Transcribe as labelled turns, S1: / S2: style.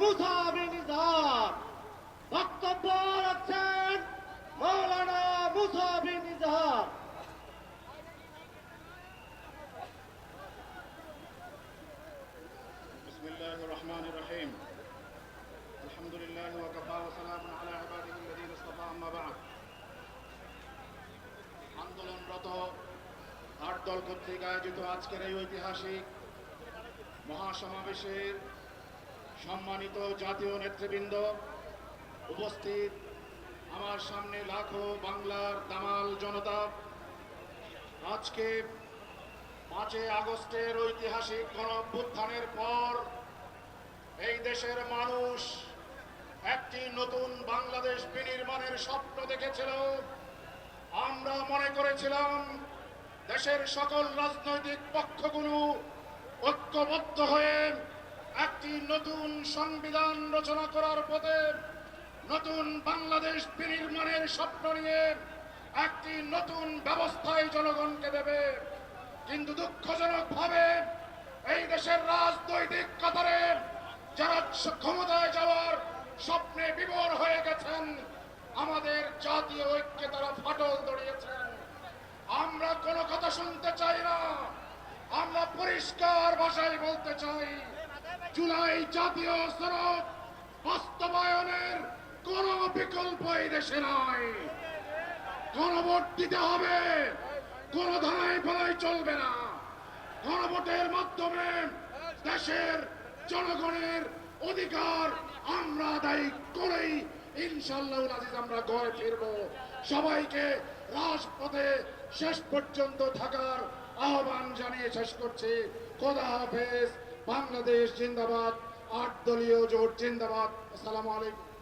S1: মুসা বিন ইজহার বক্তব্য রাখছেন মৌলানা মুসা বিন ইজহার
S2: بسم الله الرحمن الرحيم الحمد لله وكفى وسلام على عباده الذين اصطفى أما بعد আন্দোলনরত আট দল কর্তৃক আয়োজিত আজকের এই ঐতিহাসিক মহাসমাবেশের সম্মানিত জাতীয় নেতৃবৃন্দ, উপস্থিত আমার সামনে লাখো বাংলার দামাল জনতা। আজকে পাঁচই আগস্টের ঐতিহাসিক গণ অভ্যুত্থানের পর এই দেশের মানুষ একটি নতুন বাংলাদেশ বিনির্মাণের স্বপ্ন দেখেছিল। আমরা মনে করেছিলাম দেশের সকল রাজনৈতিক পক্ষগুলো ঐক্যবদ্ধ হয়ে একটি নতুন সংবিধান রচনা করার পথে নতুন বাংলাদেশ বিনির্মাণের স্বপ্ন নিয়ে একটি নতুন ব্যবস্থায় জনগণকে দেবে। কিন্তু দুঃখজনক ভাবে এই দেশের রাজনৈতিক কাতারে যারা ক্ষমতায় যাওয়ার স্বপ্নে বিভোর হয়ে গেছেন, আমাদের জাতীয় ঐক্যে তারা ফাটল ধরিয়েছেন। আমরা কোনো কথা শুনতে চাই না, আমরা পরিষ্কার ভাষায় বলতে চাই জুলাই জাতীয় সনদ বাস্তবায়নের কোন বিকল্প এই দেশে দিতে হবে, কোন ধারায় ফেলাই চলবে না। গণভোটের মাধ্যমে দেশের জনগণের অধিকার আমরা আদায় করেই ইনশাল্লাহ আজিজ আমরা ঘরে ফিরবো। সবাইকে রাজপথে শেষ পর্যন্ত থাকার আহ্বান জানিয়ে শেষ করছি। খোদা হাফেজ। বাংলাদেশ জিন্দাবাদ আট দলীয় জোট জিন্দাবাদ। আসসালামু আলাইকুম।